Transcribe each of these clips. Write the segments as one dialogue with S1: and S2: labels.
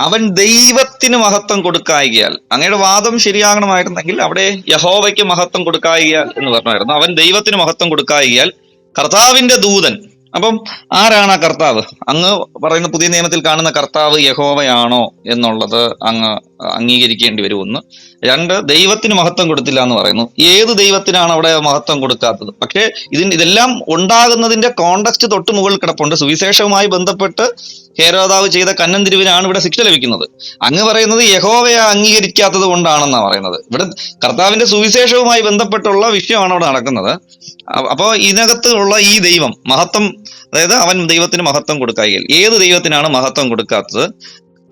S1: അവൻ ദൈവത്തിന് മഹത്വം കൊടുക്കായികയാൽ അങ്ങയുടെ വാദം ശരിയാകണമായിരുന്നെങ്കിൽ അവിടെ യഹോവയ്ക്ക് മഹത്വം കൊടുക്കായികയാൽ എന്ന് പറഞ്ഞായിരുന്നു. അവൻ ദൈവത്തിന് മഹത്വം കൊടുക്കായികയാൽ കർത്താവിന്റെ ദൂതൻ. അപ്പം ആരാണ് ആ കർത്താവ്? അങ്ങ് പറയുന്ന പുതിയ നിയമത്തിൽ കാണുന്ന കർത്താവ് യഹോവയാണോ എന്നുള്ളത് അങ്ങ് അംഗീകരിക്കേണ്ടി വരും ഒന്ന്. രണ്ട് ദൈവത്തിന് മഹത്വം കൊടുത്തില്ല എന്ന് പറയുന്നു. ഏത് ദൈവത്തിനാണ് അവിടെ മഹത്വം കൊടുക്കാത്തത്? പക്ഷേ ഇതിന് ഇതെല്ലാം ഉണ്ടാകുന്നതിന്റെ കോണ്ടക്സ്റ്റ് തൊട്ട് മുകളിൽ കിടപ്പുണ്ട്. സുവിശേഷവുമായി ബന്ധപ്പെട്ട് ഹേരോദാവ് ചെയ്ത കന്നൻ തിരുവിനാണ് ഇവിടെ ശിക്ഷ ലഭിക്കുന്നത്. അങ്ങ് പറയുന്നത് യഹോവയെ അംഗീകരിക്കാത്തത് കൊണ്ടാണെന്നാണ് പറയുന്നത്. ഇവിടെ കർത്താവിന്റെ സുവിശേഷവുമായി ബന്ധപ്പെട്ടുള്ള വിഷയമാണ് അവിടെ നടക്കുന്നത്. അപ്പോൾ അപ്പോ ഇതിനകത്ത് ഉള്ള ഈ ദൈവം മഹത്വം അതായത് അവൻ ദൈവത്തിന് മഹത്വം കൊടുക്കായികയിൽ. ഏത് ദൈവത്തിനാണ് മഹത്വം കൊടുക്കാത്തത്?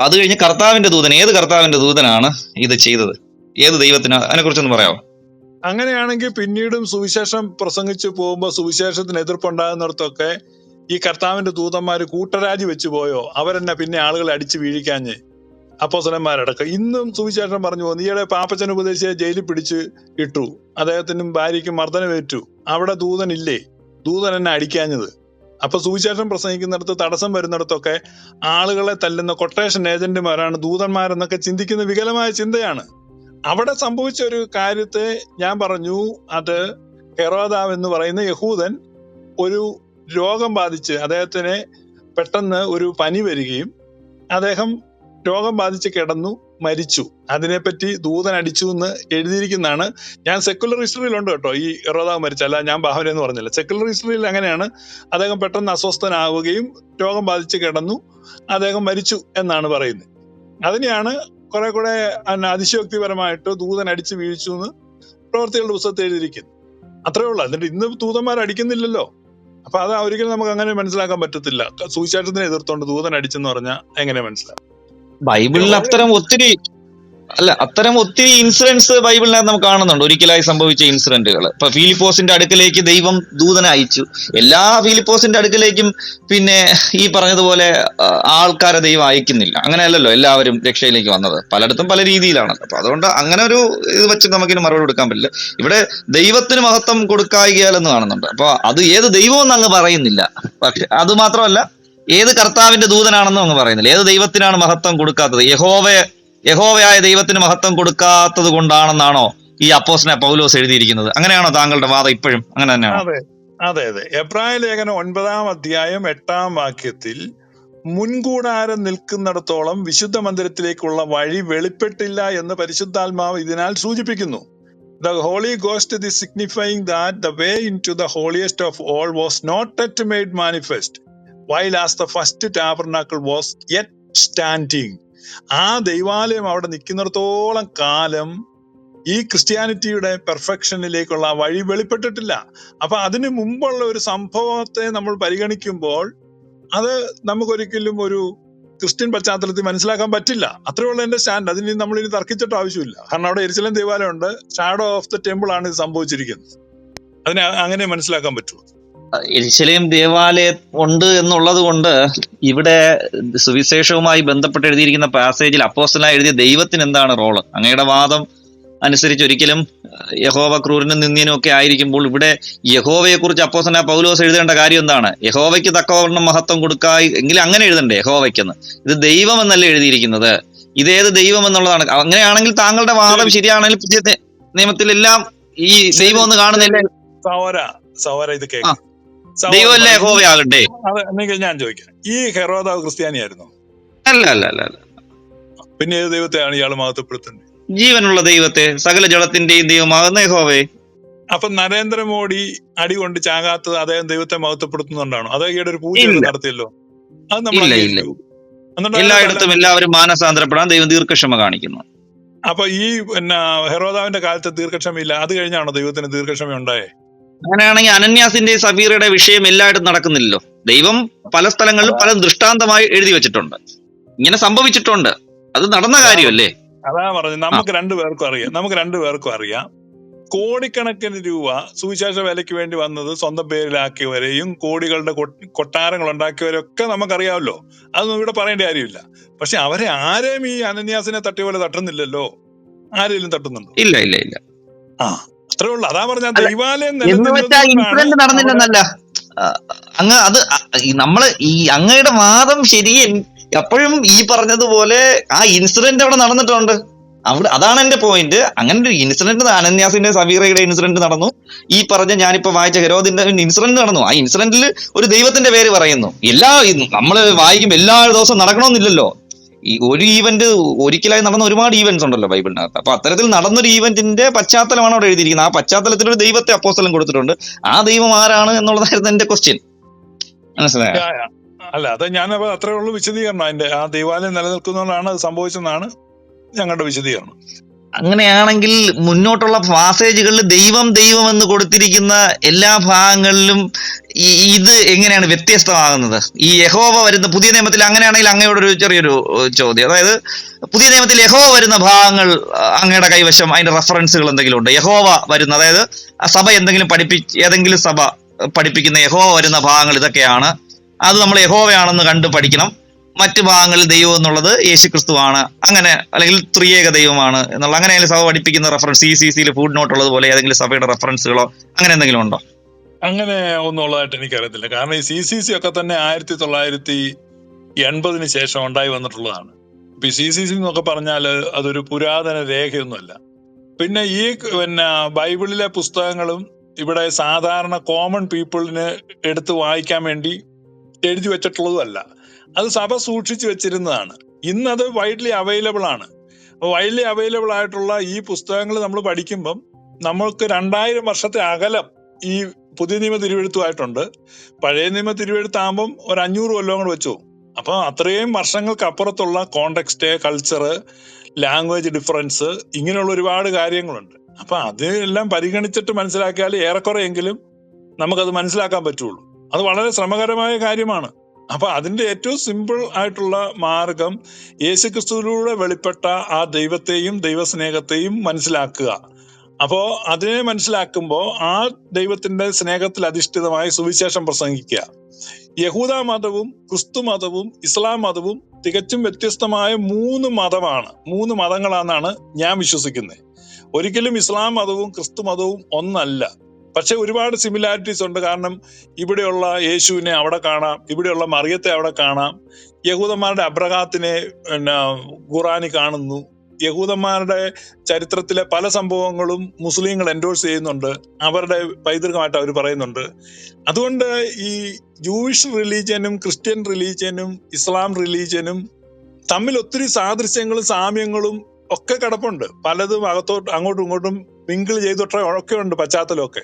S1: അത് കഴിഞ്ഞ് കർത്താവിന്റെ ദൂതൻ ഏത് കർത്താവിന്റെ ദൂതനാണ് ഇത് ചെയ്തത്? ഏത് ദൈവത്തിനാണ് അതിനെ കുറിച്ചൊന്ന് പറയാമോ?
S2: അങ്ങനെയാണെങ്കിൽ പിന്നീടും സുവിശേഷം പ്രസംഗിച്ചു പോകുമ്പോൾ സുവിശേഷത്തിന് എതിർപ്പുണ്ടാകുന്നിടത്തൊക്കെ ഈ കർത്താവിന്റെ ദൂതന്മാര് കൂട്ടരാജി വെച്ച് പോയോ? അവരെന്നെ പിന്നെ ആളുകളെ അടിച്ച് വീഴിക്കാഞ്ഞ് അപ്പോസലന്മാരടക്കം ഇന്നും സുവിശേഷം പറഞ്ഞു പോകുന്നു ഈയിടെ പാപ്പച്ചൻ ഉപദേശിയെ ജയിലിൽ പിടിച്ച് ഇട്ടു. അദ്ദേഹത്തിനും ഭാര്യയ്ക്കും മർദ്ദനമേറ്റു. അവിടെ ദൂതനില്ലേ? ദൂതൻ എന്നെ അടിക്കാഞ്ഞത്. അപ്പൊ സുവിശേഷം പ്രസംഗിക്കുന്നിടത്ത് തടസ്സം വരുന്നിടത്തൊക്കെ ആളുകളെ തല്ലുന്ന കൊട്ടേഷൻ ഏജന്റുമാരാണ് ദൂതന്മാരെന്നൊക്കെ ചിന്തിക്കുന്ന വികലമായ ചിന്തയാണ്. അവിടെ സംഭവിച്ച ഒരു കാര്യത്തെ ഞാൻ പറഞ്ഞു. അത് ഹെറോദാവ് എന്ന് പറയുന്ന യഹൂദൻ ഒരു രോഗം ബാധിച്ച് അദ്ദേഹത്തിന് പെട്ടെന്ന് ഒരു പനി വരികയും അദ്ദേഹം രോഗം ബാധിച്ച് കിടന്നു മരിച്ചു. അതിനെപ്പറ്റി ദൂതൻ അടിച്ചു എന്ന് എഴുതിയിരിക്കുന്നതാണ്. ഞാൻ സെക്കുലർ ഹിസ്റ്ററിയിലുണ്ട് കേട്ടോ. ഈ ഇറോദാവ് മരിച്ച അല്ല ഞാൻ ഭാവന എന്ന് പറഞ്ഞില്ല. സെക്കുലർ ഹിസ്റ്ററിയിൽ അങ്ങനെയാണ്. അദ്ദേഹം പെട്ടെന്ന് അസ്വസ്ഥനാവുകയും രോഗം ബാധിച്ച് കിടന്നു അദ്ദേഹം മരിച്ചു എന്നാണ് പറയുന്നത്. അതിനെയാണ് കുറെ കൂടെ അതിശയോക്തിപരമായിട്ട് ദൂതൻ അടിച്ചു വീഴ്ചു എന്ന് പ്രവർത്തികളുടെ പുസ്തകത്തിൽ എഴുതിയിരിക്കുന്നു അത്രേ ഉള്ളൂ. എന്നിട്ട് ഇന്ന് ദൂതന്മാർ അടിക്കുന്നില്ലല്ലോ. അപ്പൊ അത് ഒരിക്കലും നമുക്ക് അങ്ങനെ മനസ്സിലാക്കാൻ പറ്റത്തില്ല. സുവിശേഷത്തിനെ എതിർത്തോണ്ട് ദൂതൻ അടിച്ചെന്ന് പറഞ്ഞാൽ എങ്ങനെ മനസ്സിലാക്കും
S1: ബൈബിളിൽ അത്തരം ഒത്തിരി അല്ല അത്തരം ഒത്തിരി ഇൻസിഡൻസ് ബൈബിളിനകത്ത് നമുക്ക് കാണുന്നുണ്ട്. ഒരിക്കലായി സംഭവിച്ച ഇൻസിഡന്റുകൾ ഇപ്പൊ ഫിലിപ്പോസിന്റെ അടുക്കലേക്ക് ദൈവം ദൂതനെ അയച്ചു. എല്ലാ ഫിലിപ്പോസിന്റെ അടുക്കലേക്കും പിന്നെ ഈ പറഞ്ഞതുപോലെ ആൾക്കാരെ ദൈവം അയക്കുന്നില്ല. അങ്ങനെയല്ലല്ലോ എല്ലാവരും രക്ഷയിലേക്ക് വന്നത്. പലയിടത്തും പല രീതിയിലാണ് അപ്പൊ അതുകൊണ്ട് അങ്ങനെ ഒരു ഇത് വെച്ച് നമുക്കിന് മറുപടി കൊടുക്കാൻ പറ്റില്ല. ഇവിടെ ദൈവത്തിന് മഹത്വം കൊടുക്കായികയാലെന്ന് കാണുന്നുണ്ട്. അപ്പൊ അത് ഏത് ദൈവം എന്ന് അങ്ങ് പറയുന്നില്ല. പക്ഷെ അത് മാത്രമല്ല ഏത് കർത്താവിന്റെ ദൂതനാണെന്നും അങ്ങ് പറയുന്നില്ല. ഏത് ദൈവത്തിനാണ് മഹത്വം കൊടുക്കാത്തത്? യഹോവയെ യഹോവയായ ദൈവത്തിന് മഹത്വം കൊടുക്കാത്തത് കൊണ്ടാണെന്നാണോ ഈ അപ്പോസിനെ പൗലോസ് എഴുതിയിരിക്കുന്നത്? അങ്ങനെയാണോ താങ്കളുടെ വാദം ഇപ്പോഴും? അങ്ങനെ തന്നെയാണ്?
S2: അതെ അതെ എബ്രായ ലേഖനം ഒൻപതാം അധ്യായം എട്ടാം വാക്യത്തിൽ മുൻകൂടാരം നിൽക്കുന്നിടത്തോളം വിശുദ്ധ മന്ദിരത്തിലേക്കുള്ള വഴി വെളിപ്പെട്ടില്ല എന്ന് പരിശുദ്ധാത്മാവ് ഇതിനാൽ സൂചിപ്പിക്കുന്നു. The holy ghost the signifying that the way into the holiest of all was not yet made manifest while as the first tabernacle was yet standing ആ ദൈവാലയം അവിടെ നിൽക്കുന്നിടത്തോളം കാലം ഈ ക്രിസ്ത്യാനിറ്റിയുടെ പെർഫെക്ഷനിലേക്കുള്ള വഴി വെളിപ്പെട്ടിട്ടില്ല. അപ്പൊ അതിനു മുമ്പുള്ള ഒരു സംഭവത്തെ നമ്മൾ പരിഗണിക്കുമ്പോൾ അത് നമുക്കൊരിക്കലും ഒരു ക്രിസ്ത്യൻ പശ്ചാത്തലത്തിൽ മനസ്സിലാക്കാൻ പറ്റില്ല. അത്രയുള്ള എന്റെ സ്റ്റാൻഡ്. അതിന് നമ്മൾ ഇനി തർക്കിച്ചിട്ട് ആവശ്യമില്ല. കാരണം അവിടെ എരിശലം ദേവാലയം ഉണ്ട് ഷാഡോ ഓഫ് ദ ടെമ്പിൾ ആണ് ഇത് സംഭവിച്ചിരിക്കുന്നത്. അതിനെ അങ്ങനെ മനസ്സിലാക്കാൻ പറ്റുമോ?
S1: എരിശലേം ദേവാലയം ഉണ്ട് എന്നുള്ളത് കൊണ്ട് ഇവിടെ സുവിശേഷവുമായി ബന്ധപ്പെട്ട് എഴുതിയിരിക്കുന്ന പാസേജിൽ അപ്പോസ്റ്റലായി എഴുതിയ ദൈവത്തിന് എന്താണ് റോൾ അങ്ങയുടെ വാദം അനുസരിച്ച് ഒരിക്കലും യഹോവ ക്രൂരനും നിന്ദിനും ഒക്കെ ആയിരിക്കുമ്പോൾ ഇവിടെ യഹോവയെ കുറിച്ച് അപ്പോസന പൗലോസ് എഴുതേണ്ട കാര്യം എന്താണ്? യഹോവയ്ക്ക് തക്കവണ്ണം മഹത്വം കൊടുക്കായി എങ്കിലും അങ്ങനെ എഴുതണ്ടേ യഹോവയ്ക്കെന്ന്? ഇത് ദൈവം എന്നല്ലേ എഴുതിയിരിക്കുന്നത്. ഇതേത് ദൈവം എന്നുള്ളതാണ് അങ്ങനെയാണെങ്കിൽ താങ്കളുടെ വാദം ശരിയാണെങ്കിൽ പുതിയ നിയമത്തിലെല്ലാം ഈ ദൈവം എന്ന് കാണുന്നില്ല.
S2: സൗര സൗര ഇത്. കേൾക്കാം.
S1: ദൈവമല്ലേ
S2: എന്നെങ്കിൽ ഞാൻ ചോദിക്കാം. ഈ ഹെറോദാവ് ക്രിസ്ത്യാനിയായിരുന്നു?
S1: അല്ല അല്ല അല്ല അല്ല.
S2: പിന്നെ ഏത് ദൈവത്തെയാണ് ഇയാൾ മഹത്വപ്പെടുത്തുന്നത്?
S1: ജീവനുള്ള ദൈവത്തെ സകല ജലത്തിന്റെയും ദൈവമാകുന്ന ഹോവേ
S2: അപ്പൊ നരേന്ദ്രമോദി അടി കൊണ്ട് ചാകാത്തത് അദ്ദേഹം ദൈവത്തെ മഹത്വപ്പെടുത്തുന്നുണ്ടാണോ? അതോ ഈയിടെ ഒരു പൂജ. നടത്തിയല്ലോ? അത് നമ്മൾ
S1: എല്ലായിടത്തും എല്ലാവരും മാനസാന്തരപ്പെടാൻ ദൈവം ദീർഘക്ഷമ കാണിക്കുന്നു.
S2: അപ്പൊ ഈ പിന്നെ ഹെറോദാവിന്റെ കാലത്ത് ദീർഘക്ഷമയില്ല. അത് കഴിഞ്ഞാണോ ദൈവത്തിന് ദീർഘക്ഷമ ഉണ്ടായേ
S1: അങ്ങനെയാണെങ്കിൽ അനന്യാസിന്റെ സഫീറയുടെ വിഷയം എല്ലായിടത്തും നടക്കുന്നില്ലല്ലോ. ദൈവം പല സ്ഥലങ്ങളിലും പല ദൃഷ്ടാന്തമായി എഴുതി വെച്ചിട്ടുണ്ട്. ഇങ്ങനെ സംഭവിച്ചിട്ടുണ്ട്. അത് നടന്ന കാര്യമല്ലേ?
S2: അതാ പറഞ്ഞു നമുക്ക് രണ്ടു പേർക്കും അറിയാം. നമുക്ക് രണ്ടു പേർക്കും അറിയാം. കോടിക്കണക്കിന് രൂപ സുവിശേഷ വേലയ്ക്ക് വേണ്ടി വന്നത് സ്വന്തം പേരിലാക്കിയവരെയും കോടികളുടെ കൊട്ടാരങ്ങൾ ഒക്കെ നമുക്കറിയാമല്ലോ. അതൊന്നും ഇവിടെ പറയേണ്ട കാര്യമില്ല. പക്ഷെ അവരെ ആരെയും ഈ അനന്യാസിനെ തട്ടിയ പോലെ തട്ടുന്നില്ലല്ലോ? ആരെങ്കിലും തട്ടുന്നുണ്ടോ?
S1: ഇല്ല ഇല്ല ഇല്ല.
S2: ആ. അത്രേ ഉള്ളു. അതാ പറഞ്ഞ
S1: അല്ല,
S2: ദൈവാലയം
S1: എന്ന് വെച്ചാൽ ഇൻസിഡന്റ് നടന്നില്ലെന്നല്ല. അങ്ങ് അത് നമ്മൾ ഈ അങ്ങയുടെ വാദം ശരി എപ്പോഴും ഈ പറഞ്ഞതുപോലെ ആ ഇൻസിഡന്റ് അവിടെ നടന്നിട്ടുണ്ട്. അവിടെ അതാണ് എന്റെ പോയിന്റ് അങ്ങനെ ഒരു ഇൻസിഡന്റ് അനന്യാസിന്റെ സവീറയുടെ ഇൻസിഡന്റ് നടന്നു. ഈ പറഞ്ഞ ഞാനിപ്പോ വായിച്ച ഹെരോദിന്റെ ഇൻസിഡന്റ് നടന്നു. ആ ഇൻസിഡന്റിൽ ഒരു ദൈവത്തിന്റെ പേര് പറയുന്നു. എല്ലാ നമ്മൾ വായിക്കും എല്ലാ ദിവസവും നടക്കണമെന്നില്ലല്ലോ. ഈ ഒരു ഈവന്റ് ഒരിക്കലായി നടന്ന ഒരുപാട് ഈവന്റ്സ് ഉണ്ടല്ലോ ബൈബിളിനകത്ത്. അപ്പൊ അത്തരത്തിൽ നടന്നൊരു ഈവന്റിന്റെ പശ്ചാത്തലമാണ് അവിടെ എഴുതിയിരിക്കുന്നത്. ആ പശ്ചാത്തലത്തിൽ ഒരു ദൈവത്തെ അപ്പോസ്തലൻ കൊടുത്തിട്ടുണ്ട്. ആ ദൈവം ആരാണ് എന്നുള്ളതായിരുന്നു എന്റെ ക്വസ്റ്റ്യൻ മനസ്സിലായോ.
S2: അല്ല അത് ഞാൻ അത്രേ ഉള്ളൂ വിശദീകരണം. അതിന്റെ ആ ദൈവാലയം നിലനിൽക്കുന്നതുകൊണ്ടാണ് അത് സംഭവിച്ചെന്നാണ് ഞങ്ങളുടെ വിശദീകരണം.
S1: അങ്ങനെയാണെങ്കിൽ മുന്നോട്ടുള്ള പാസേജുകളിൽ ദൈവം ദൈവം എന്ന് കൊടുത്തിരിക്കുന്ന എല്ലാ ഭാഗങ്ങളിലും ഇത് എങ്ങനെയാണ് വ്യത്യസ്തമാകുന്നത്? ഈ യഹോവ വരുന്ന പുതിയ നിയമത്തിൽ അങ്ങനെയാണെങ്കിൽ അങ്ങയോടൊരു ചെറിയൊരു ചോദ്യം. അതായത് പുതിയ നിയമത്തിൽ യഹോവ വരുന്ന ഭാഗങ്ങൾ അങ്ങയുടെ കൈവശം അതിന്റെ റെഫറൻസുകൾ എന്തെങ്കിലും ഉണ്ട്? യഹോവ വരുന്ന അതായത് സഭ എന്തെങ്കിലും പഠിപ്പി ഏതെങ്കിലും സഭ പഠിപ്പിക്കുന്ന യഹോവ വരുന്ന ഭാഗങ്ങൾ ഇതൊക്കെയാണ്. അത് നമ്മൾ യഹോവയാണെന്ന് കണ്ട് പഠിക്കണം. മറ്റു ഭാഗങ്ങളിൽ ദൈവം എന്നുള്ളത് യേശു ക്രിസ്തുവാണ് അങ്ങനെ അല്ലെങ്കിൽ ത്രിയേക ദൈവമാണ് എന്നുള്ള അങ്ങനെ സഭ പഠിപ്പിക്കുന്ന റെഫറൻസ് സി സി സിയിൽ ഫുഡ് നോട്ട് ഉള്ളത് പോലെ ഏതെങ്കിലും സഭയുടെ റെഫറൻസുകളോ അങ്ങനെ എന്തെങ്കിലും ഉണ്ടോ?
S2: അങ്ങനെ ഒന്നുള്ളതായിട്ട് എനിക്കറിയത്തില്ല. കാരണം ഈ സി സി സി ഒക്കെ തന്നെ ആയിരത്തി തൊള്ളായിരത്തി എൺപതിന് ശേഷം ഉണ്ടായി വന്നിട്ടുള്ളതാണ്. ഇപ്പൊ സി സി സി എന്നൊക്കെ പറഞ്ഞാൽ അതൊരു പുരാതന രേഖയൊന്നുമല്ല. പിന്നെ ഈ പിന്നെ ബൈബിളിലെ പുസ്തകങ്ങളും ഇവിടെ സാധാരണ കോമൺ പീപ്പിളിന് എടുത്ത് വായിക്കാൻ വേണ്ടി എഴുതി വെച്ചിട്ടുള്ളതുമല്ല. അത് സഭ സൂക്ഷിച്ചു വെച്ചിരുന്നതാണ്. ഇന്നത് വൈഡ്ലി അവൈലബിൾ ആണ്. അപ്പൊ വൈഡ്ലി അവൈലബിൾ ആയിട്ടുള്ള ഈ പുസ്തകങ്ങൾ നമ്മൾ പഠിക്കുമ്പം നമ്മൾക്ക് രണ്ടായിരം വർഷത്തെ അകലം ഈ പുതിയ നിയമ തിരുവെഴുത്തുമായിട്ടുണ്ട്. പഴയ നിയമ തിരുവെഴുത്താകുമ്പം ഒരു അഞ്ഞൂറ് കൊല്ലം കൂടെ വെച്ചു അപ്പൊ അത്രയും വർഷങ്ങൾക്ക് അപ്പുറത്തുള്ള കോണ്ടെക്സ്റ്റ് കൾച്ചർ ലാംഗ്വേജ് ഡിഫറൻസ് ഇങ്ങനെയുള്ള ഒരുപാട് കാര്യങ്ങളുണ്ട്. അപ്പൊ അതെല്ലാം പരിഗണിച്ചിട്ട് മനസ്സിലാക്കിയാൽ ഏറെക്കുറെ എങ്കിലും നമുക്കത് മനസ്സിലാക്കാൻ പറ്റുള്ളൂ. അത് വളരെ ശ്രമകരമായ കാര്യമാണ്. അപ്പൊ അതിന്റെ ഏറ്റവും സിമ്പിൾ ആയിട്ടുള്ള മാർഗം യേശുക്രിസ്തുവിലൂടെ വെളിപ്പെട്ട ആ ദൈവത്തെയും ദൈവസ്നേഹത്തെയും മനസ്സിലാക്കുക. അപ്പോ അതിനെ മനസ്സിലാക്കുമ്പോൾ ആ ദൈവത്തിന്റെ സ്നേഹത്തിൽ അധിഷ്ഠിതമായ സുവിശേഷം പ്രസംഗിക്കുക. യഹൂദ മതവും ക്രിസ്തു മതവും ഇസ്ലാം മതവും തികച്ചും വ്യത്യസ്തമായ മൂന്ന് മതമാണ്. മൂന്ന് മതങ്ങളാണെന്നാണ് ഞാൻ വിശ്വസിക്കുന്നത്. ഒരിക്കലും ഇസ്ലാം മതവും ക്രിസ്തു മതവും ഒന്നല്ല. പക്ഷെ ഒരുപാട് സിമിലാരിറ്റീസ് ഉണ്ട്. കാരണം ഇവിടെയുള്ള യേശുവിനെ അവിടെ കാണാം ഇവിടെയുള്ള മറിയത്തെ അവിടെ കാണാം. യഹൂദന്മാരുടെ അബ്രഹാത്തിനെ പിന്നെ ഖുറാനി കാണുന്നു. യഹൂദന്മാരുടെ ചരിത്രത്തിലെ പല സംഭവങ്ങളും മുസ്ലിങ്ങൾ എൻഡോഴ്സ് ചെയ്യുന്നുണ്ട്. അവരുടെ പൈതൃകമായിട്ട് അവർ പറയുന്നുണ്ട്. അതുകൊണ്ട് ഈ ജൂയിഷ് റിലീജിയനും ക്രിസ്ത്യൻ റിലീജിയനും ഇസ്ലാം റിലീജിയനും തമ്മിൽ ഒത്തിരി സാദൃശ്യങ്ങളും സാമ്യങ്ങളും ഒക്കെ കിടപ്പുണ്ട്. പലതും അകത്തോട്ട് അങ്ങോട്ടും ഇങ്ങോട്ടും മിങ്കിൾ ചെയ്തിട്ടോ ഒക്കെ ഉണ്ട് പശ്ചാത്തലമൊക്കെ.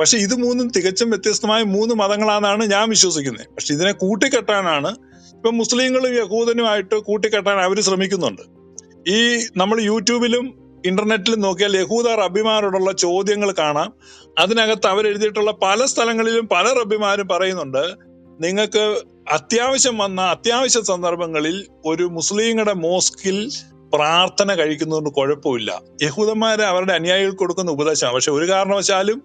S2: പക്ഷെ ഇത് മൂന്നും തികച്ചും വ്യത്യസ്തമായ മൂന്ന് മതങ്ങളാണെന്നാണ് ഞാൻ വിശ്വസിക്കുന്നത്. പക്ഷെ ഇതിനെ കൂട്ടിക്കെട്ടാനാണ് ഇപ്പൊ മുസ്ലിങ്ങളും യഹൂദനുമായിട്ട് കൂട്ടിക്കെട്ടാൻ അവർ ശ്രമിക്കുന്നുണ്ട്. ഈ നമ്മൾ യൂട്യൂബിലും ഇന്റർനെറ്റിലും നോക്കിയാൽ യഹൂദ റബ്ബിമാരോടുള്ള ചോദ്യങ്ങൾ കാണാം. അതിനകത്ത് അവരെഴുതിയിട്ടുള്ള പല സ്ഥലങ്ങളിലും പല റബ്ബിമാരും പറയുന്നുണ്ട് നിങ്ങൾക്ക് അത്യാവശ്യം വന്ന അത്യാവശ്യ സന്ദർഭങ്ങളിൽ ഒരു മുസ്ലിങ്ങളുടെ മോസ്കിൽ പ്രാർത്ഥന കഴിക്കുന്നതുകൊണ്ട് കുഴപ്പമില്ല. യഹൂദന്മാരെ അവരുടെ അനുയായികൾ കൊടുക്കുന്ന ഉപദേശമാണ്. പക്ഷെ ഒരു കാരണവശാലും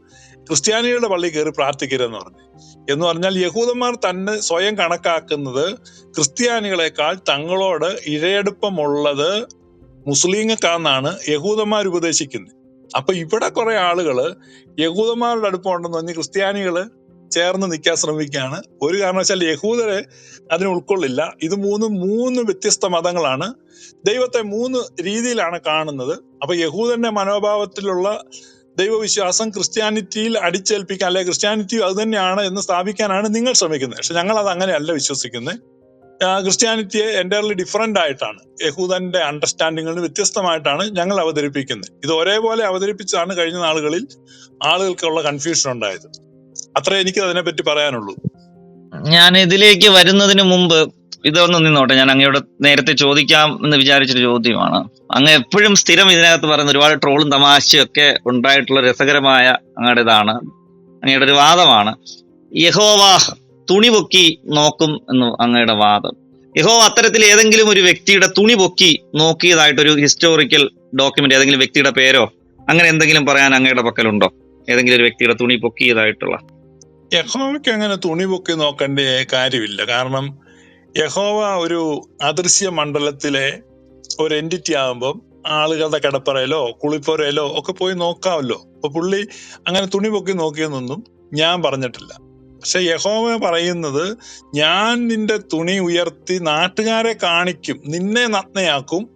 S2: ക്രിസ്ത്യാനികളുടെ പള്ളി കയറി പ്രാർത്ഥിക്കരുതെന്ന് പറഞ്ഞു. എന്ന് പറഞ്ഞാൽ യഹൂദന്മാർ തന്നെ സ്വയം കണക്കാക്കുന്നത് ക്രിസ്ത്യാനികളെക്കാൾ തങ്ങളോട് ഇഴയെടുപ്പമുള്ളത് മുസ്ലിങ്ങൾക്കാന്നാണ് യഹൂദന്മാർ ഉപദേശിക്കുന്നത്. അപ്പൊ ഇവിടെ കുറെ ആളുകൾ യഹൂദന്മാരുടെ അടുപ്പമുണ്ടെന്ന് പറഞ്ഞ് ക്രിസ്ത്യാനികൾ ചേർന്ന് നിൽക്കാൻ ശ്രമിക്കുകയാണ്. ഒരു കാരണവശാൽ യഹൂദരെ അതിനെ ഉൾക്കൊള്ളില്ല. ഇത് മൂന്ന് മൂന്ന് വ്യത്യസ്ത മതങ്ങളാണ്. ദൈവത്തെ മൂന്ന് രീതിയിലാണ് കാണുന്നത്. അപ്പൊ യഹൂദന്റെ മനോഭാവത്തിലുള്ള ദൈവവിശ്വാസം ക്രിസ്ത്യാനിറ്റിയിൽ അടിച്ചേൽപ്പിക്കാൻ അല്ലെ ക്രിസ്ത്യാനിറ്റി അത് തന്നെയാണ് എന്ന് സ്ഥാപിക്കാനാണ് നിങ്ങൾ ശ്രമിക്കുന്നത്. പക്ഷെ ഞങ്ങൾ അത് അങ്ങനെയല്ല വിശ്വസിക്കുന്നത്. ക്രിസ്ത്യാനിറ്റിയെ എന്റയർലി ഡിഫറെന്റ് ആയിട്ടാണ് യഹൂദന്റെ അണ്ടർസ്റ്റാൻഡിങ്ങിൽ വ്യത്യസ്തമായിട്ടാണ് ഞങ്ങൾ അവതരിപ്പിക്കുന്നത്. ഇത് ഒരേപോലെ അവതരിപ്പിച്ചാണ് കഴിഞ്ഞ നാളുകളിൽ ആളുകൾക്കുള്ള കൺഫ്യൂഷൻ ഉണ്ടായത്. അത്രേ എനിക്ക് അതിനെപ്പറ്റി പറയാനുള്ളൂ.
S1: ഞാൻ ഇതിലേക്ക് വരുന്നതിന് മുമ്പ് ഇതൊന്ന് നിന്നോട്ടെ. ഞാൻ അങ്ങയോട് നേരത്തെ ചോദിക്കാം എന്ന് വിചാരിച്ചൊരു ചോദ്യമാണ്. അങ്ങ് എപ്പോഴും സ്ഥിരം ഇതിനകത്ത് പറയുന്ന ഒരുപാട് ട്രോളും തമാശയും ഒക്കെ ഉണ്ടായിട്ടുള്ള രസകരമായ അങ്ങയുടെ ഇതാണ്. അങ്ങയുടെ ഒരു വാദമാണ്. യഹോവ തുണി പൊക്കി നോക്കും എന്ന് അങ്ങയുടെ വാദം. യഹോവ അത്തരത്തിൽ ഏതെങ്കിലും ഒരു വ്യക്തിയുടെ തുണി പൊക്കി നോക്കിയതായിട്ടൊരു ഹിസ്റ്റോറിക്കൽ ഡോക്യുമെന്റ് ഏതെങ്കിലും വ്യക്തിയുടെ പേരോ അങ്ങനെ എന്തെങ്കിലും പറയാൻ അങ്ങയുടെ പക്കലുണ്ടോ? ഏതെങ്കിലും ഒരു വ്യക്തിയുടെ തുണി പൊക്കിയതായിട്ടുള്ള
S2: യഹോവയ്ക്ക് അങ്ങനെ തുണി പൊക്കി നോക്കേണ്ട കാര്യമില്ല. കാരണം യഹോവ ഒരു അദൃശ്യ മണ്ഡലത്തിലെ ഒരു എന്റിറ്റി ആകുമ്പം ആളുകളുടെ കിടപ്പറയിലോ കുളിപ്പുരയിലോ ഒക്കെ പോയി നോക്കാമല്ലോ അപ്പൊ പുള്ളി അങ്ങനെ തുണി പൊക്കി നോക്കിയെന്നൊന്നും ഞാൻ പറഞ്ഞിട്ടില്ല. പക്ഷെ യഹോവ പറയുന്നത് ഞാൻ നിന്റെ തുണി ഉയർത്തി നാട്ടുകാരെ കാണിക്കും. നിന്നെ നഗ്നയാക്കും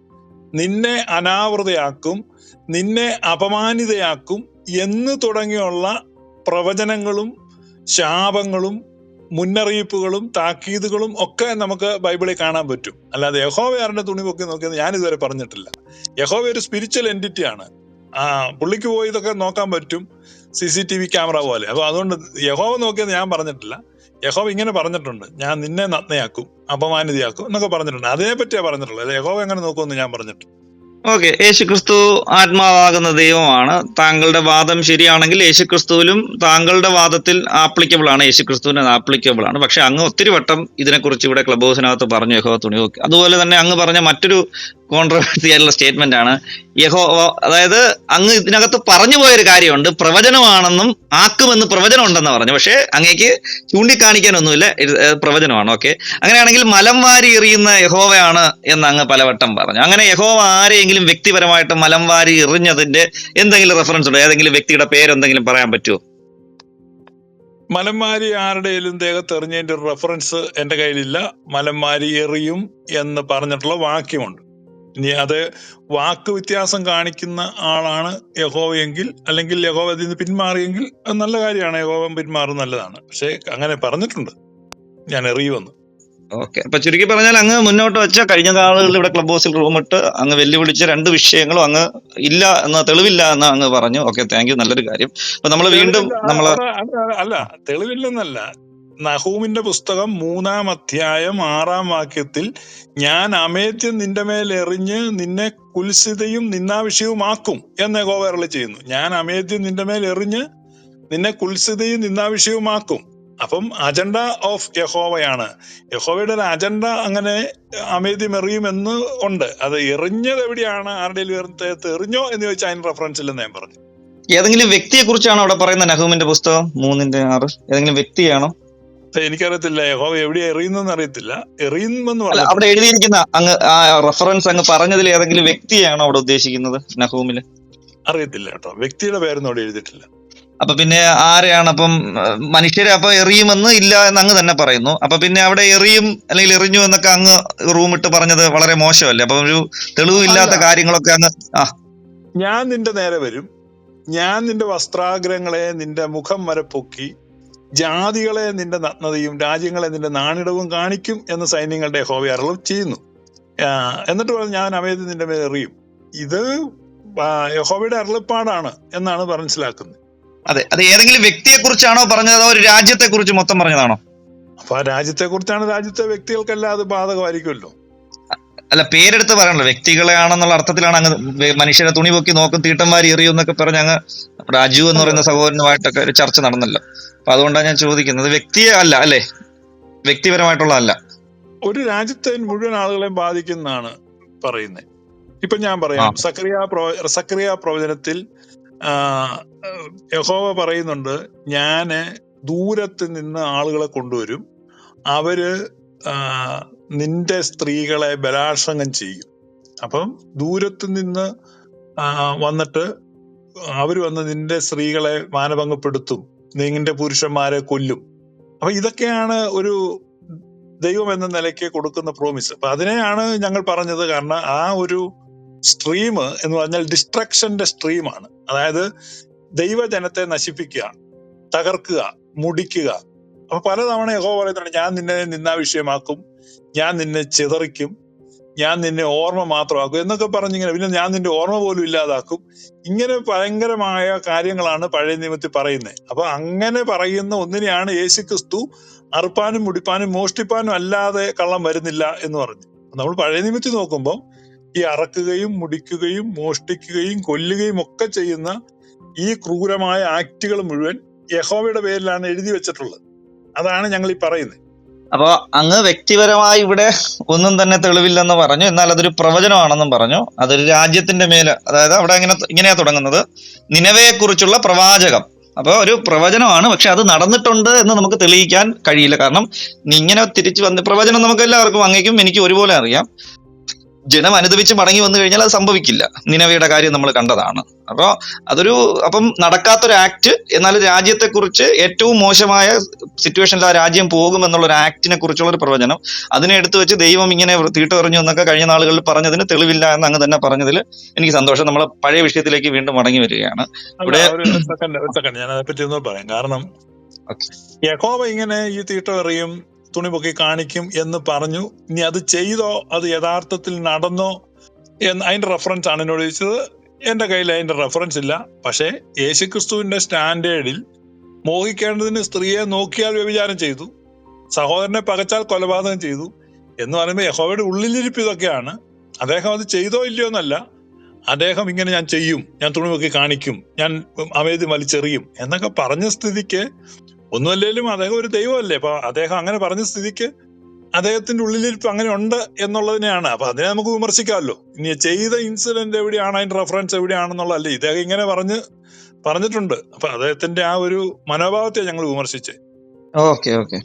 S2: നിന്നെ അനാവൃതയാക്കും നിന്നെ അപമാനിതയാക്കും എന്ന് തുടങ്ങിയുള്ള പ്രവചനങ്ങളും ശാപങ്ങളും മുന്നറിയിപ്പുകളും താക്കീതുകളും ഒക്കെ നമുക്ക് ബൈബിളിൽ കാണാൻ പറ്റും. അല്ലാതെ യഹോവ ആരുടെ തുണി പൊക്കി നോക്കിയത് ഞാൻ ഇതുവരെ പറഞ്ഞിട്ടില്ല. യഹോവ ഒരു സ്പിരിച്വൽ എന്റിറ്റി ആണ്. ആ പുള്ളിക്ക് പോയി ഇതൊക്കെ നോക്കാൻ പറ്റും. C C T V camera പോലെ. അപ്പൊ അതുകൊണ്ട് യഹോവ നോക്കിയത് ഞാൻ പറഞ്ഞിട്ടില്ല. യഹോവ ഇങ്ങനെ പറഞ്ഞിട്ടുണ്ട്. ഞാൻ നിന്നെ നഗ്നയാക്കും അപമാനിതയാക്കും എന്നൊക്കെ പറഞ്ഞിട്ടുണ്ട്. അതേ പറ്റിയാ പറഞ്ഞിട്ടുള്ളത് യഹോവ എങ്ങനെ നോക്കുമെന്ന് ഞാൻ പറഞ്ഞിട്ട്
S1: ഓക്കെ യേശുക്രിസ്തു ആത്മാവാകുന്ന ദൈവമാണ്. താങ്കളുടെ വാദം ശരിയാണെങ്കിൽ യേശുക്രിസ്തുവിലും താങ്കളുടെ വാദത്തിൽ ആപ്ലിക്കബിൾ ആണ്. യേശുക്രിസ്തുവിന് ആപ്ലിക്കബിൾ ആണ്. പക്ഷെ അങ്ങ് ഒത്തിരി വട്ടം ഇതിനെക്കുറിച്ച് ഇവിടെ ക്ലബ് ഹൗസിനകത്ത് പറഞ്ഞു യഹോ തുണി നോക്കി അതുപോലെ തന്നെ അങ്ങ് പറഞ്ഞ മറ്റൊരു കോൺട്രവേഴ്സി ആയിട്ടുള്ള സ്റ്റേറ്റ്മെന്റ് ആണ്. യഹോ അതായത് അങ്ങ് ഇതിനകത്ത് പറഞ്ഞു പോയൊരു കാര്യമുണ്ട്. പ്രവചനമാണെന്നും ആക്കുമെന്ന് പ്രവചനം ഉണ്ടെന്ന് പറഞ്ഞു. പക്ഷേ അങ്ങേക്ക് ചൂണ്ടിക്കാണിക്കാനൊന്നുമില്ല. പ്രവചനമാണ്. ഓക്കെ. അങ്ങനെയാണെങ്കിൽ മലം വാരി എറിയുന്ന യഹോവയാണ് എന്ന് അങ്ങ് പലവട്ടം പറഞ്ഞു. അങ്ങനെ യഹോവ ആരെയെങ്കിലും വ്യക്തിപരമായിട്ട് മലം വാരി എറിഞ്ഞതിന്റെ എന്തെങ്കിലും റെഫറൻസ് ഉണ്ടോ? ഏതെങ്കിലും വ്യക്തിയുടെ പേരെന്തെങ്കിലും പറയാൻ പറ്റുമോ
S2: മലമാരി ആരുടെയും ദേഹത്ത് എറിഞ്ഞതിന്റെ റെഫറൻസ് എന്റെ കയ്യിലില്ല. മലമാരി എറിയും എന്ന് പറഞ്ഞിട്ടുള്ള വാക്യമുണ്ട്. ഇനി അത് വാക്ക് വ്യത്യാസം കാണിക്കുന്ന ആളാണ് യഹോവയെങ്കിൽ അല്ലെങ്കിൽ യഹോവ അതിൽ നിന്ന് പിന്മാറിയെങ്കിൽ അത് നല്ല കാര്യമാണ്. യഹോവൻ പിന്മാറും നല്ലതാണ്. പക്ഷെ അങ്ങനെ പറഞ്ഞിട്ടുണ്ട്. ഞാൻ എറിയുമെന്ന്
S1: ഓക്കെ. അപ്പൊ ചുരുക്കി പറഞ്ഞാൽ അങ്ങ് മുന്നോട്ട് വെച്ച കഴിഞ്ഞ കാലങ്ങളിൽ ഇവിടെ ക്ലബ് ഹൗസിൽ റൂമിട്ട് അങ്ങ് വെല്ലുവിളിച്ച രണ്ട് വിഷയങ്ങളും അങ്ങ് ഇല്ല എന്ന തെളിവില്ല എന്ന് അങ്ങ് പറഞ്ഞു. ഓക്കെ താങ്ക് യു നല്ലൊരു കാര്യം. അപ്പൊ നമ്മൾ വീണ്ടും നമ്മൾ
S2: അല്ല, തെളിവില്ലെന്നല്ല. നഹൂമിന്റെ പുസ്തകം മൂന്നാം അധ്യായം ആറാം വാക്യത്തിൽ ഞാൻ അമേത്യം നിന്റെ മേൽ എറിഞ്ഞ് നിന്നെ കുൽസിതയും നിന്നാവിഷയവുമാക്കും എന്ന് അരുളി ചെയ്യുന്നു. ഞാൻ അമേത്യം നിന്റെ മേൽ എറിഞ്ഞ് നിന്നെ കുൽസിതയും നിന്നാവിഷയവുമാക്കും അപ്പം അജണ്ട ഓഫ് യഹോവയാണ്. യഹോവയുടെ ഒരു അജണ്ട അങ്ങനെ അമേദ്യം എറിയുമെന്ന് ഉണ്ട്. അത് എറിഞ്ഞത് എവിടെയാണ്? ആരുടെയും എറിഞ്ഞോ എന്ന് ചോദിച്ചാൽ അതിന് റെഫറൻസ് ഇല്ലെന്ന് ഞാൻ പറഞ്ഞു.
S1: ഏതെങ്കിലും വ്യക്തിയെ കുറിച്ചാണോ അവിടെ പറയുന്നത് നഹൂമിന്റെ പുസ്തകം? മൂന്നിന്റെ ആറ്. ഏതെങ്കിലും വ്യക്തിയാണോ?
S2: എനിക്കറിയത്തില്ല യഹോവ എവിടെ എറിയുന്നെന്ന് അറിയത്തില്ല. എറിയുമെന്ന് പറഞ്ഞു
S1: അവിടെ എഴുതിയിരിക്കുന്ന അങ്ങ് ആ റെഫറൻസ് അങ്ങ് പറഞ്ഞതിൽ ഏതെങ്കിലും വ്യക്തിയാണോ അവിടെ ഉദ്ദേശിക്കുന്നത് നഹൂമിൽ?
S2: അറിയത്തില്ല കേട്ടോ. വ്യക്തിയുടെ പേരൊന്നും അവിടെ എഴുതിയിട്ടില്ല.
S1: അപ്പൊ പിന്നെ ആരെയാണ് അപ്പം മനുഷ്യരെ അപ്പൊ എറിയുമെന്ന് ഇല്ല എന്ന് അങ്ങ് തന്നെ പറയുന്നു. അപ്പൊ പിന്നെ അവിടെ എറിയും അല്ലെങ്കിൽ എറിഞ്ഞു എന്നൊക്കെ അങ്ങ് റൂമിട്ട് പറഞ്ഞത് വളരെ മോശമല്ലേ? അപ്പൊ ഒരു തെളിവില്ലാത്ത കാര്യങ്ങളൊക്കെ അങ്ങ് ആ.
S2: ഞാൻ നിന്റെ നേരെ വരും. ഞാൻ നിന്റെ വസ്ത്രാഗ്രഹങ്ങളെ നിന്റെ മുഖം വരെ പൊക്കി ജാതികളെ നിന്റെ നഗ്നതയും രാജ്യങ്ങളെ നിന്റെ നാണിടവും കാണിക്കും എന്ന് സൈന്യങ്ങളുടെ ഹോവി അറളും ചെയ്യുന്നു. എന്നിട്ട് പറഞ്ഞു ഞാൻ അമേത് നിന്റെ മേൽ എറിയും. ഇത് ഹോവിയുടെ യഹോവയുടെ അരുളപ്പാടാണ് എന്നാണ് മനസ്സിലാക്കുന്നത്.
S1: അതെ അത് ഏതെങ്കിലും വ്യക്തിയെ കുറിച്ചാണോ പറഞ്ഞത്? അതോ ഒരു രാജ്യത്തെ കുറിച്ച് മൊത്തം പറഞ്ഞതാണോ?
S2: അപ്പൊ ആ രാജ്യത്തെ കുറിച്ചാണ് രാജ്യത്തെ വ്യക്തികൾക്കെല്ലാം അത് ബാധകമായിരിക്കുമല്ലോ.
S1: അല്ല പേരെടുത്ത് പറയണല്ലോ വ്യക്തികളെ ആണെന്നുള്ള അർത്ഥത്തിലാണ് അങ്ങ് മനുഷ്യരെ തുണി പൊക്കി നോക്കും തീട്ടന്മാർ എറിയും എന്നൊക്കെ പറഞ്ഞ് അങ്ങ് രാജു എന്ന് പറയുന്ന സഹോദരനുമായിട്ടൊക്കെ ഒരു ചർച്ച നടന്നല്ലോ. അപ്പൊ അതുകൊണ്ടാണ് ഞാൻ ചോദിക്കുന്നത്. വ്യക്തിയെ അല്ല അല്ലേ? വ്യക്തിപരമായിട്ടുള്ളതല്ല.
S2: ഒരു രാജ്യത്തെ മുഴുവൻ ആളുകളെയും ബാധിക്കുന്നതാണ് പറയുന്നത് ഇപ്പൊ ഞാൻ പറയാം. സക്രിയ പ്രവ സക്രിയ പ്രവചനത്തിൽ യഹോവ പറയുന്നുണ്ട് ഞാൻ ദൂരത്ത് നിന്ന് ആളുകളെ കൊണ്ടുവരും. അവർ നിന്റെ സ്ത്രീകളെ ബലാത്സംഗം ചെയ്യും. അപ്പം ദൂരത്ത് നിന്ന് വന്നിട്ട് അവർ വന്ന് നിന്റെ സ്ത്രീകളെ മാനഭംഗപ്പെടുത്തും. നിന്റെ പുരുഷന്മാരെ കൊല്ലും. അപ്പൊ ഇതൊക്കെയാണ് ഒരു ദൈവം എന്ന നിലയ്ക്ക് കൊടുക്കുന്ന പ്രോമിസ് അപ്പൊ അതിനെയാണ് ഞങ്ങൾ പറഞ്ഞത് കാരണം ആ ഒരു സ്ട്രീം എന്ന് പറഞ്ഞാൽ ഡിസ്ട്രക്ഷന്റെ സ്ട്രീമാണ് അതായത് ദൈവജനത്തെ നശിപ്പിക്കുക തകർക്കുക മുടിക്കുക. അപ്പൊ പലതവണ യഹോ പറയുന്നുണ്ട് ഞാൻ നിന്നെ നിന്നാ വിഷയമാക്കും ഞാൻ നിന്നെ ചിതറിക്കും ഞാൻ നിന്നെ ഓർമ്മ മാത്രമാക്കും എന്നൊക്കെ പറഞ്ഞിങ്ങനെ പിന്നെ ഞാൻ നിന്റെ ഓർമ്മ പോലും ഇല്ലാതാക്കും. ഇങ്ങനെ ഭയങ്കരമായ കാര്യങ്ങളാണ് പഴയ നിയമത്തിൽ പറയുന്നത്. അപ്പൊ അങ്ങനെ പറയുന്ന ഒന്നിനെയാണ് യേശു ക്രിസ്തു അറുപ്പാനും മുടിപ്പാനും മോഷ്ടിപ്പാനും അല്ലാതെ കള്ളം വരുന്നില്ല എന്ന് പറഞ്ഞു. നമ്മൾ പഴയ നിയമത്തിൽ നോക്കുമ്പോൾ ഈ അറക്കുകയും മുടിക്കുകയും മോഷ്ടിക്കുകയും കൊല്ലുകയും ഒക്കെ ചെയ്യുന്ന ഈ ക്രൂരമായ ആക്ടുകൾ മുഴുവൻ യഹോവയുടെ പേരിലാണ് എഴുതി വെച്ചിട്ടുള്ളത്. അതാണ് ഞങ്ങൾ ഈ പറയുന്നത്.
S1: അപ്പൊ അങ്ങ് വ്യക്തിപരമായി ഇവിടെ ഒന്നും തന്നെ തെളിവില്ലെന്ന് പറഞ്ഞു. എന്നാൽ അതൊരു പ്രവചനമാണെന്നും പറഞ്ഞു. അതൊരു രാജ്യത്തിന്റെ മേൽ അതായത് അവിടെ ഇങ്ങനെ ഇങ്ങനെയാ തുടങ്ങുന്നത്. നിലവയെ കുറിച്ചുള്ള പ്രവാചകം. അപ്പൊ ഒരു പ്രവചനമാണ്. പക്ഷെ അത് നടന്നിട്ടുണ്ട് എന്ന് നമുക്ക് തെളിയിക്കാൻ കഴിയില്ല. കാരണം ഇങ്ങനെ തിരിച്ചു വന്ന് പ്രവചനം നമുക്ക് എല്ലാവർക്കും അങ്ങേക്കും എനിക്ക് ഒരുപോലെ അറിയാം. ജനം അനുദവിച്ച് മടങ്ങി വന്നു കഴിഞ്ഞാൽ അത് സംഭവിക്കില്ല. നിലവിയുടെ കാര്യം നമ്മൾ കണ്ടതാണ്. അപ്പോൾ അതൊരു അപ്പം നടക്കാത്തൊരു ആക്ട് എന്നാൽ രാജ്യത്തെ കുറിച്ച് ഏറ്റവും മോശമായ സിറ്റുവേഷനിൽ ആ രാജ്യം പോകും എന്നുള്ള ഒരു ആക്ടിനെ കുറിച്ചുള്ള ഒരു പ്രവചനം അതിനെ എടുത്തു വെച്ച് ദൈവം ഇങ്ങനെ തീട്ട് പറഞ്ഞു എന്നൊക്കെ കഴിഞ്ഞ നാളുകളിൽ പറഞ്ഞതിന് തെളിവില്ല എന്ന് അങ്ങ് തന്നെ പറഞ്ഞതിൽ എനിക്ക് സന്തോഷം. നമ്മൾ പഴയ വിഷയത്തിലേക്ക് വീണ്ടും മടങ്ങി വരികയാണ്. ഇവിടെ
S2: ഞാൻ പറയാം. കാരണം യഹോവ ഇങ്ങനെ ഈ തീട്ടം എറിയും തുണി പൊക്കി കാണിക്കും എന്ന് പറഞ്ഞു. ഇനി അത് ചെയ്തോ? അത് യഥാർത്ഥത്തിൽ നടന്നോ? എന്ന് അതിന്റെ റെഫറൻസ് ആണ് എന്നോട് ചോദിച്ചത്. എന്റെ കയ്യിൽ അതിന്റെ റെഫറൻസ് ഇല്ല. പക്ഷേ യേശുക്രിസ്തുവിന്റെ സ്റ്റാൻഡേർഡിൽ മോഹിക്കേണ്ടതിന് സ്ത്രീയെ നോക്കിയാൽ വ്യഭിചാരം ചെയ്തു. സഹോദരനെ പകച്ചാൽ കൊലപാതകം ചെയ്തു. എന്ന് പറയുമ്പോൾ യഹോവയുടെ ഉള്ളിലിരിപ്പ് ഇതൊക്കെയാണ്. അദ്ദേഹം അത് ചെയ്തോ ഇല്ലയോ എന്നല്ല. അദ്ദേഹം ഇങ്ങനെ ഞാൻ ചെയ്യും. ഞാൻ തുണി നോക്കി കാണിക്കും. ഞാൻ അവേദി വലിച്ചെറിയും. എന്നൊക്കെ പറഞ്ഞ സ്ഥിതിക്ക് ഒന്നുമല്ലേലും അദ്ദേഹം ഒരു ദൈവമല്ലേ? അപ്പൊ അദ്ദേഹം അങ്ങനെ പറഞ്ഞ സ്ഥിതിക്ക് അദ്ദേഹത്തിന്റെ ഉള്ളിലിരിപ്പ് അങ്ങനെ ഉണ്ട് എന്നുള്ളതിനെയാണ്. അപ്പൊ അതിനെ നമുക്ക് വിമർശിക്കാമല്ലോ. ഇനി ചെയ്ത ഇൻസിഡന്റ് എവിടെയാണ്? അതിന്റെ റെഫറൻസ് എവിടെയാണെന്നുള്ളതല്ലേ? ഇദ്ദേഹം ഇങ്ങനെ പറഞ്ഞ് പറഞ്ഞിട്ടുണ്ട്. അപ്പൊ അദ്ദേഹത്തിന്റെ ആ ഒരു മനോഭാവത്തെ ഞങ്ങൾ വിമർശിച്ചേ
S1: ഓക്കെ ഓക്കെ.